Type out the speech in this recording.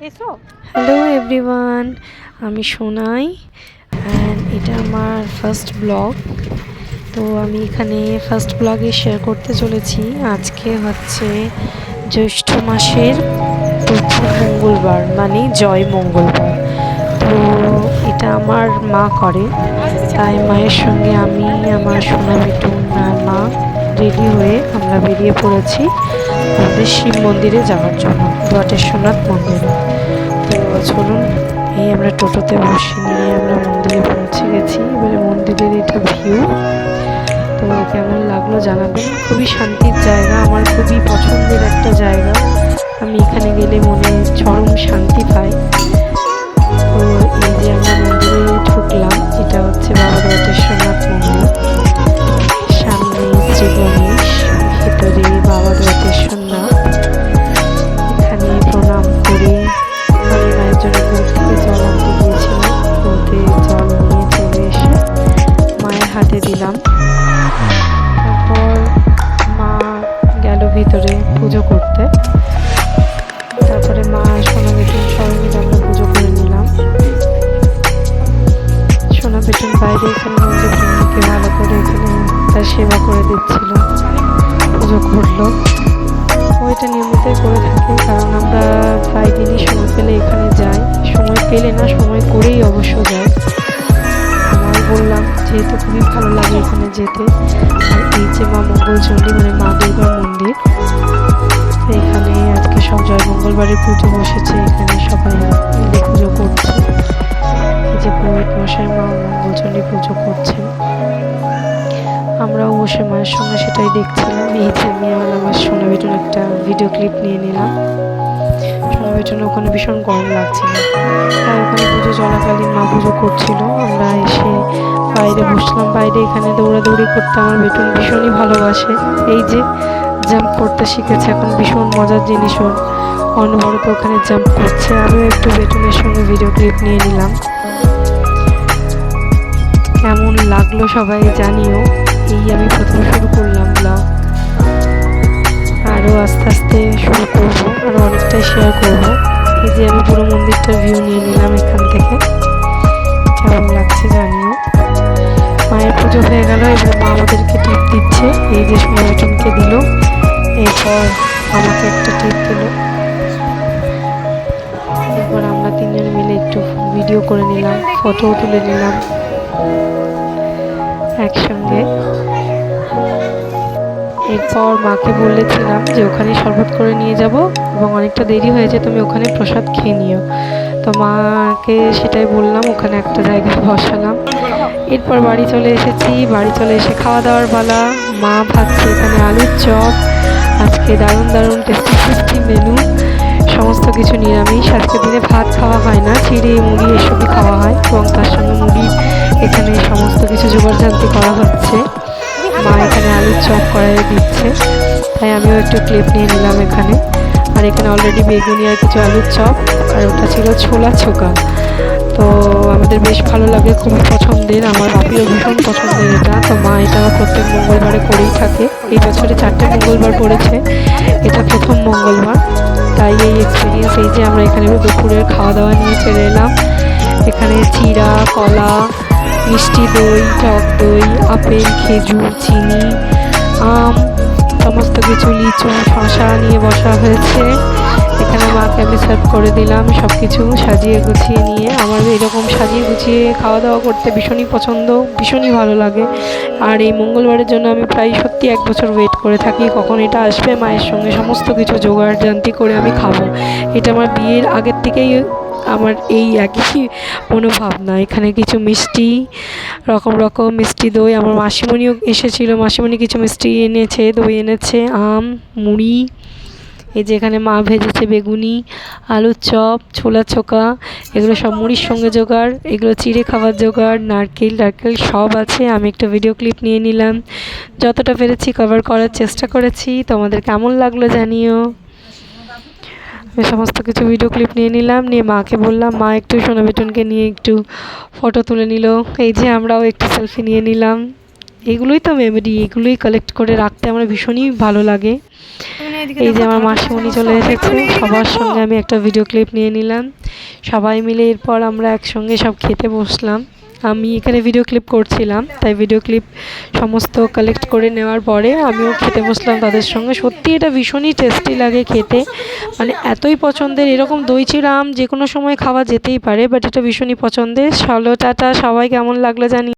Hello everyone আমি Sonai and এটা আমার ফার্স্ট ব্লগ তো আমি এখানে ফার্স্ট ব্লগে শেয়ার করতে চলেছি। আজকে হচ্ছে জ্যৈষ্ঠ মাসের প্রথম মঙ্গলবার মানে জয় মঙ্গলবার। তো এটা আমার মা করে, তাই মায়ের সঙ্গে আমি, আমার সোনা বেটুন আর মা রেডি হয়ে আমরা বেরিয়ে পড়েছি আমাদের শিব মন্দিরে যাওয়ার জন্য দ্বাটেশ্বরনাথ মন্দিরে। তো চলুন, এই আমরা টোটোতে বসে নিয়ে আমরা মন্দিরে পৌঁছে গেছি। এবারে মন্দিরের এটা ভিউ তো কেমন লাগল জানাবেন? খুবই শান্তির জায়গা, আমার খুবই পছন্দের একটা জায়গা। আমি এখানে গেলে মনে চরম শান্তি পাই। তো এই যে আমরা পুজো করতে। তারপরে মা সোনা বেটুন সবাই মিলে আমরা পুজো করে নিলাম। সোনা বেটুন বাইরে এখানে ভালো করে এখানে তার সেবা করে দিচ্ছিল। পুজো করল। ওইটা নিয়মিতই করে থাকি, কারণ আমরা প্রায় দিনই সময় পেলে এখানে যাই। সময় পেলে না, সময় করেই অবশ্য যাই। আমার বললাম, যেহেতু খুবই ভালো লাগে এখানে যেতে, আর এই যে মা মঙ্গলচণ্ডী মানে মা দুর্গার মন্দির এখানে আজকে সব জয় মঙ্গলবারের পুজো বসেছে, এখানে সবাই মিলে পুজো করছে। এই যে পুরোহিত মশাই, মা মঙ্গলচণ্ডী পুজো করছেন। আমরাও বসে মায়ের সঙ্গে সেটাই দেখছিলাম। এই যে আমি আর আমার সোনা বেটুন একটা ভিডিও ক্লিপ নিয়ে নিলাম। সোনা বেটুন, ওখানে ভীষণ গরম লাগছিল। তাই ওখানে পুজো চলাকালীন মা পুজো করছিল। আমরা এসে বাইরে বসলাম। বাইরে এখানে দৌড়াদৌড়ি করতে আমার বেটুন ভীষণই ভালোবাসে। এই যে জাম্প করতে শিখেছে, এখন ভীষণ মজার জিনিস ওর। অনবরত ওখানে জাম্প করছে। আমিও একটু বেটুনের সঙ্গে ভিডিও ক্লিপ নিয়ে নিলাম। কেমন লাগল সবাই জানিও। এই আমি প্রথম শুরু করলাম ব্লগ আরও আস্তে আস্তে শুরু করব, আরও অনেকটাই শেয়ার করব। এই যে আমি পুরো মন্দিরটার ভিউ নিয়ে নিলাম এখান থেকে। কেমন লাগছে জানিও। মায়ের পুজো হয়ে গেল, এবার মা আমাদেরকে টিপ দিচ্ছে। এই যে সোনা বেটনকে দিল। আমাকে একটা টিপ দিল। এরপর আমরা তিনজন মিলে একটু ভিডিও করে নিলাম ফটোও তুলে নিলাম একসঙ্গে। এরপর মাকে বলেছিলাম যে, ওখানে শরবত করে নিয়ে যাব এবং অনেকটা দেরি হয়েছে তুমি ওখানে প্রসাদ খেয়ে নিও। তো মাকে সেটাই বললাম, ওখানে একটা জায়গায় বসালাম। এরপর বাড়ি চলে এসেছি, বাড়ি চলে এসে খাওয়া দাওয়ার পালা। মা ভাবছে এখানে আলুর চপ আজকে দারুণ দারুণ টেস্টি টেস্টি মেনু সমস্ত কিছু নিরামিষ। আজকে দিনে ভাত খাওয়া হয় না, চিড়ে, মুড়ি এসবই খাওয়া হয়, এবং তার সঙ্গে মুড়ি, এখানে সমস্ত কিছু জোগাড়জান্তি করা হচ্ছে। মা এখানে আলুর চপ কড়াইয়ে দিচ্ছে, তাই আমিও একটু ক্লিপ নিয়ে নিলাম এখানে। আর এখানে অলরেডি বেগুনি আর কিছু আলুর চপ, আর ওটা ছিল ছোলা ছোকা। তো আমাদের বেশ ভালো লাগে, খুবই পছন্দের। আমার বাপিও ভীষণ পছন্দের এটা। তো মা এটা প্রত্যেক মঙ্গলবারে করেই থাকে। এই বছরে চারটে মঙ্গলবার পড়েছে। এটা প্রথম মঙ্গলবার। তাই এই এক্সপিরিয়েন্স এই যে আমরা এখানে দুপুরের খাওয়া দাওয়া নিয়ে চলে এলাম। এখানে চিরা কলা, মিষ্টি দই, টক দই, আপেল, খেজুর, চিনি, আম, সমস্ত কিছু, লিচু শশা নিয়ে বসা হয়েছে। এখানে মাকে আমি সার্ভ করে দিলাম সব কিছু সাজিয়ে গুছিয়ে নিয়ে। আমার এরকম সাজিয়ে গুছিয়ে খাওয়া দাওয়া করতে ভীষণই পছন্দ, ভীষণই ভালো লাগে। আর এই মঙ্গলবারের জন্য আমি প্রায় সত্যি এক বছর ওয়েট করে থাকি, কখন এটা আসবে, মায়ের সঙ্গে সমস্ত কিছু জোগাড় জান্তি করে আমি খাব। এটা আমার বিয়ের আগের থেকেই আমার এই একই মনোভাবনা। এখানে কিছু মিষ্টি, রকম রকম মিষ্টি দই। আমার মাসিমণিও এসেছিল, মাসিমণি কিছু মিষ্টি এনেছে, দই এনেছে, আম, মুড়ি। এই যে এখানে মা ভেজেছে বেগুনি, আলুর চপ, ছোলা ছোকা, এগুলো সব মুড়ির সঙ্গে জোগাড়, এগুলো চিড়ে খাবার জোগাড়, নারকেল টারকেল সব আছে, আমি একটা ভিডিও ক্লিপ নিয়ে নিলাম। যতটা পেরেছি কভার করার চেষ্টা করেছি, তোমাদের কেমন লাগল জানিও। আমি সমস্ত কিছু ভিডিও ক্লিপ নিয়ে নিলাম, নিয়ে মাকে বললাম, মা একটু সোনা বেটনকে নিয়ে একটু ফটো তুলে নিল। এই যে আমরাও একটু সেলফি নিয়ে নিলাম। এগুলোই তো মেমোরি এগুলোই কালেক্ট করে রাখতে আমার ভীষণই ভালো লাগে। এই যে আমার মাসিমণি চলে এসেছে। সবার সঙ্গে আমি একটা ভিডিও ক্লিপ নিয়ে নিলাম। সবাই মিলে এরপর আমরা একসঙ্গে সব খেতে বসলাম। আমি এখানে ভিডিও ক্লিপ করছিলাম তাই ভিডিও ক্লিপ সমস্ত কালেক্ট করে নেওয়ার পরে আমিও খেতে বসলাম তাদের সঙ্গে। সত্যি এটা ভীষণই টেস্টি লাগে খেতে। মানে এতই পছন্দের এরকম দই চিড়া আম যে কোনো সময় খাওয়া যেতেই পারে বাট এটা ভীষণই পছন্দের। চলো টাটা সবাই কেমন লাগল জানি